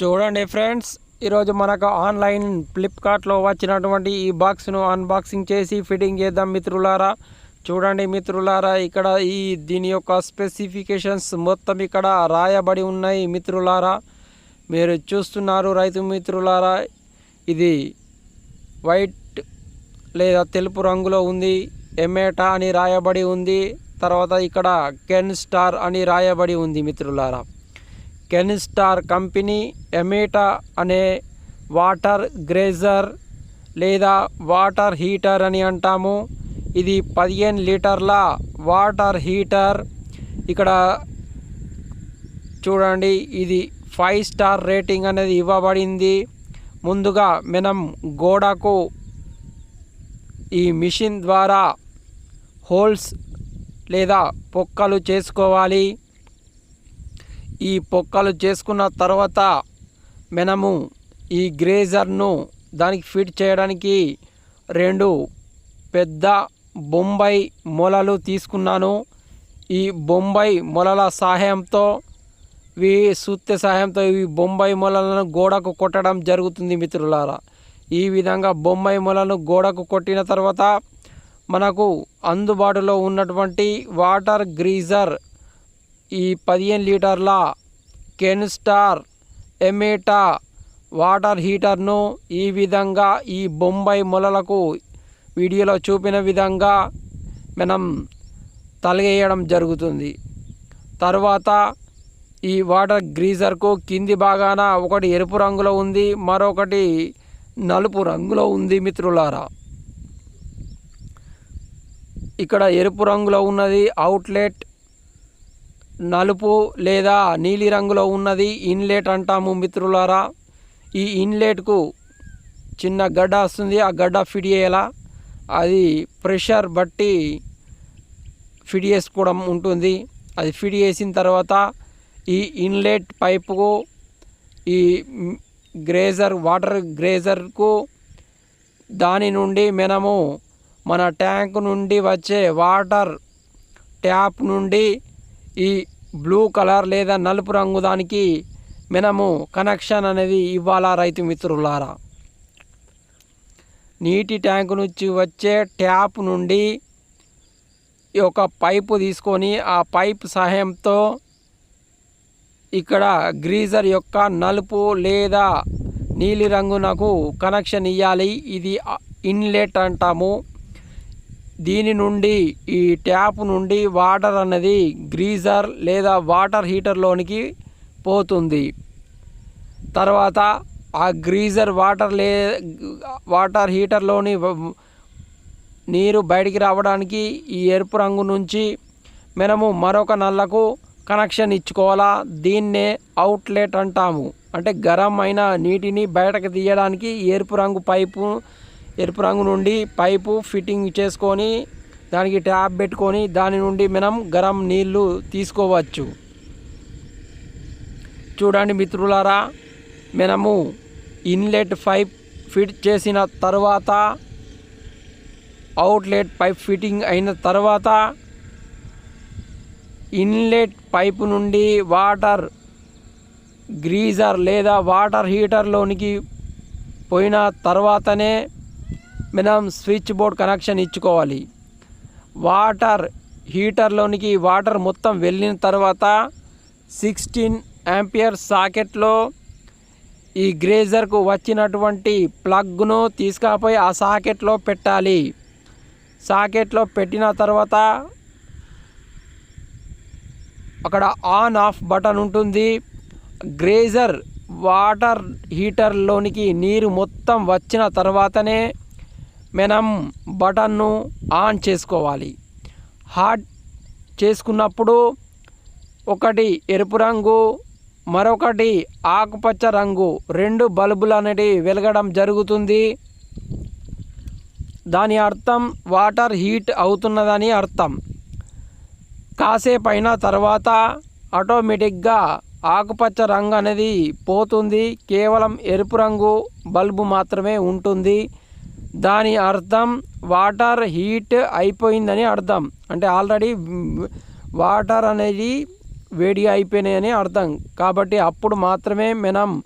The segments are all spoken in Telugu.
చూడండి ఫ్రెండ్స్ ఈరోజు మనకు ఆన్లైన్ ఫ్లిప్కార్ట్లో వచ్చినటువంటి ఈ బాక్స్ను అన్బాక్సింగ్ చేసి ఫిట్టింగ్ చేద్దాం మిత్రులారా. చూడండి మిత్రులారా ఇక్కడ ఈ దీని యొక్క స్పెసిఫికేషన్స్ మొత్తం ఇక్కడ రాయబడి ఉన్నాయి మిత్రులారా. మీరు చూస్తున్నారు రైతు మిత్రులారా ఇది వైట్ లేదా తెలుపు రంగులో ఉంది ఎమేటా అని రాయబడి ఉంది తర్వాత ఇక్కడ కెన్ స్టార్ అని రాయబడి ఉంది మిత్రులారా. కెనిస్టార్ కంపెనీ ఎమేటా అనే వాటర్ గ్రేజర్ లేదా వాటర్ హీటర్ అని అంటాము. ఇది పదిహేను లీటర్ల వాటర్ హీటర్. ఇక్కడ చూడండి ఇది ఫైవ్ స్టార్ రేటింగ్ అనేది ఇవ్వబడింది. ముందుగా మనం గోడకు ఈ మిషన్ ద్వారా హోల్స్ లేదా పొక్కలు చేసుకోవాలి. ఈ పొక్కలు చేసుకున్న తర్వాత మనము ఈ గ్రేజర్ను దానికి ఫిట్ చేయడానికి రెండు పెద్ద బొంబాయి మొలలు తీసుకున్నాను. ఈ బొంబాయి మొలల సహాయంతో ఈ సూత్య సహాయంతో ఈ బొంబాయి మొలలను గోడకు కొట్టడం జరుగుతుంది మిత్రులారా. ఈ విధంగా బొంబాయి మొలను గోడకు కొట్టిన తర్వాత మనకు అందుబాటులో ఉన్నటువంటి వాటర్ గ్రీజర్ ఈ పదిహేను లీటర్ల కెన్ స్టార్ ఎమేటా వాటర్ హీటర్ను ఈ విధంగా ఈ బొంబాయి మొలలకు వీడియోలో చూపిన విధంగా మనం తలగేయడం జరుగుతుంది. తర్వాత ఈ వాటర్ గ్రీజర్కు కింది భాగాన ఒకటి ఎరుపు రంగులో ఉంది మరొకటి నలుపు రంగులో ఉంది మిత్రులారా. ఇక్కడ ఎరుపు రంగులో ఉన్నది అవుట్లెట్ నలుపు లేదా నీలిరంగులో ఉన్నది ఇన్లెట్ అంటాము మిత్రులారా. ఈ ఇన్లెట్కు చిన్న గడ్డ వస్తుంది. ఆ గడ్డ ఫిట్ చేయాలా? అది ప్రెషర్ బట్టి ఫిట్ చేసుకోవడం ఉంటుంది. అది ఫిట్ చేసిన తర్వాత ఈ ఇన్లెట్ పైపుకు ఈ గ్రేజర్ వాటర్ గ్రేజర్కు దాని నుండి మనము మన ట్యాంక్ నుండి వచ్చే వాటర్ ట్యాప్ నుండి ఈ బ్లూ కలర్ లేదా నలుపు రంగు దానికి మనము కనెక్షన్ అనేది ఇవ్వాలా రైతు మిత్రులారా? నీటి ట్యాంక్ నుంచి వచ్చే ట్యాప్ నుండి ఒక పైపు తీసుకొని ఆ పైప్ సహాయంతో ఇక్కడ గ్రీజర్ యొక్క నలుపు లేదా నీలి రంగునకు కనెక్షన్ ఇవ్వాలి ఇది ఇన్లెట్ అంటాము. దీని నుండి ఈ ట్యాప్ నుండి వాటర్ అన్నది గ్రీజర్ లేదా వాటర్ హీటర్లోనికి పోతుంది. తర్వాత ఆ గ్రీజర్ వాటర్ లే వాటర్ హీటర్లోని నీరు బయటికి రావడానికి ఈ ఎరుపు రంగు నుంచి మనము మరొక నల్లకు కనెక్షన్ ఇచ్చుకోవాలా? దీన్నే అవుట్లెట్ అంటాము. అంటే గరం అయిన నీటిని బయటకు తీయడానికి ఎరుపు రంగు పైపు ఎరుపు రంగు నుండి పైపు ఫిట్టింగ్ చేసుకొని దానికి ట్యాప్ పెట్టుకొని దాని నుండి మనం గరం నీళ్ళు తీసుకోవచ్చు. చూడండి మిత్రులారా మనము ఇన్లెట్ పైప్ ఫిట్ చేసిన తర్వాత అవుట్లెట్ పైప్ ఫిట్టింగ్ అయిన తర్వాత ఇన్లెట్ పైపు నుండి వాటర్ గ్రీజర్ లేదా వాటర్ హీటర్లోనికి పోయిన తర్వాతనే మనం స్విచ్ బోర్డ్ కనెక్షన్ ఇచ్చుకోవాలి. వాటర్ హీటర్లోనికి వాటర్ మొత్తం వెళ్ళిన తర్వాత సిక్స్టీన్ యాంపియర్ సాకెట్లో ఈ గ్రేజర్కు వచ్చినటువంటి ప్లగ్ను తీసుకపోయి ఆ సాకెట్లో పెట్టాలి. సాకెట్లో పెట్టిన తర్వాత అక్కడ ఆన్ ఆఫ్ బటన్ ఉంటుంది. గ్రేజర్ వాటర్ హీటర్లోనికి నీరు మొత్తం వచ్చిన తర్వాతనే మనం బటన్ను ఆన్ చేసుకోవాలి. హాట్ చేసుకున్నప్పుడు ఒకటి ఎరుపు రంగు మరొకటి ఆకుపచ్చ రంగు. రెండు బల్బులు అనేటివి వెలగడం జరుగుతుంది. దాని అర్థం వాటర్ హీట్ అవుతున్నదని అర్థం. కాసేపు అయిన తర్వాత ఆటోమేటిక్గా ఆకుపచ్చ రంగు అనేది పోతుంది. కేవలం ఎరుపు రంగు బల్బు మాత్రమే ఉంటుంది. దాని అర్థం వాటర్ హీట్ అయిపోయిందని అర్థం. అంటే ఆల్రెడీ వాటర్ అనేది వేడిగా అయిపోయినాయని అర్థం. కాబట్టి అప్పుడు మాత్రమే మనం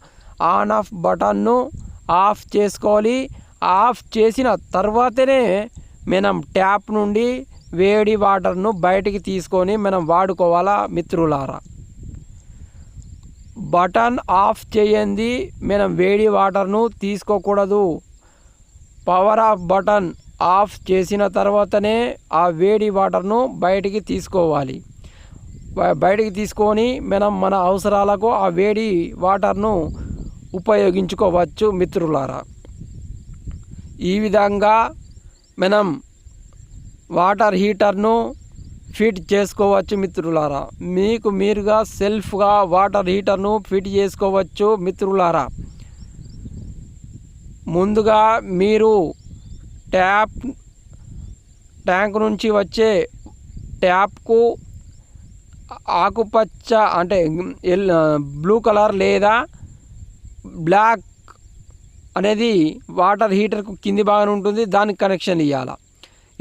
ఆన్ ఆఫ్ బటన్ను ఆఫ్ చేసుకోవాలి. ఆఫ్ చేసిన తర్వాతనే మనం ట్యాప్ నుండి వేడి వాటర్ను బయటికి తీసుకొని మనం వాడుకోవాలా మిత్రులారా? బటన్ ఆఫ్ చేయండి మనం వేడి వాటర్ను తీసుకోకూడదు. పవర్ ఆఫ్ బటన్ ఆఫ్ చేసిన తర్వాతనే ఆ వేడి వాటర్ను బయటికి తీసుకోవాలి. బయటికి తీసుకొని మనం మన అవసరాలకు ఆ వేడి వాటర్ను ఉపయోగించుకోవచ్చు మిత్రులారా. ఈ విధంగా మనం వాటర్ హీటర్ను ఫిట్ చేసుకోవచ్చు మిత్రులారా. మీకు మీరుగా సెల్ఫ్గా వాటర్ హీటర్ను ఫిట్ చేసుకోవచ్చు మిత్రులారా. ముందుగా మీరు ట్యాప్ ట్యాంక్ నుంచి వచ్చే ట్యాప్కు ఆకుపచ్చ అంటే ఎల్ బ్లూ కలర్ లేదా బ్లాక్ అనేది వాటర్ హీటర్కు కింది భాగం ఉంటుంది. దానికి కనెక్షన్ ఇవ్వాలి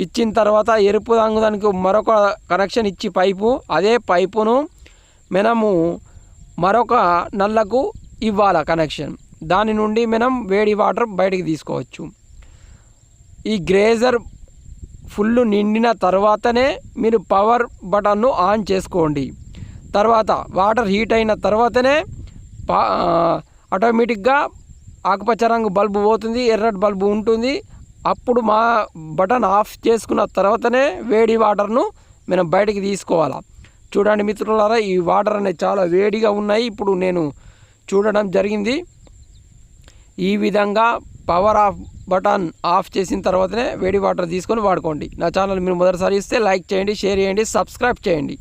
ఇచ్చిన తర్వాత ఎరుపు రంగు దానికి మరొక కనెక్షన్ ఇచ్చి పైపు అదే పైపును మనము మరొక నల్లకు ఇవ్వాలి కనెక్షన్. దాని నుండి మనం వేడి వాటర్ బయటికి తీసుకోవచ్చు. ఈ గ్రేజర్ ఫుల్ నిండిన తర్వాతనే మీరు పవర్ బటన్ను ఆన్ చేసుకోండి. తర్వాత వాటర్ హీట్ అయిన తర్వాతనే పా ఆటోమేటిక్గా ఆకుపచ్చ రంగు బల్బు పోతుంది ఎర్రటి బల్బు ఉంటుంది. అప్పుడు మా బటన్ ఆఫ్ చేసుకున్న తర్వాతనే వేడి వాటర్ను మనం బయటికి తీసుకోవాలా. చూడండి మిత్రులారా ఈ వాటర్ అనేది చాలా వేడిగా ఉన్నాయి. ఇప్పుడు నేను చూడడం జరిగింది. ఈ విధంగా పవర్ ఆఫ్ బటన్ ఆఫ్ చేసిన తర్వాతనే వేడి వాటర్ తీసుకొని వాడుకోండి. నా ఛానల్ మీరు మొదటిసారి ఇస్తే లైక్ చేయండి షేర్ చేయండి సబ్స్క్రైబ్ చేయండి.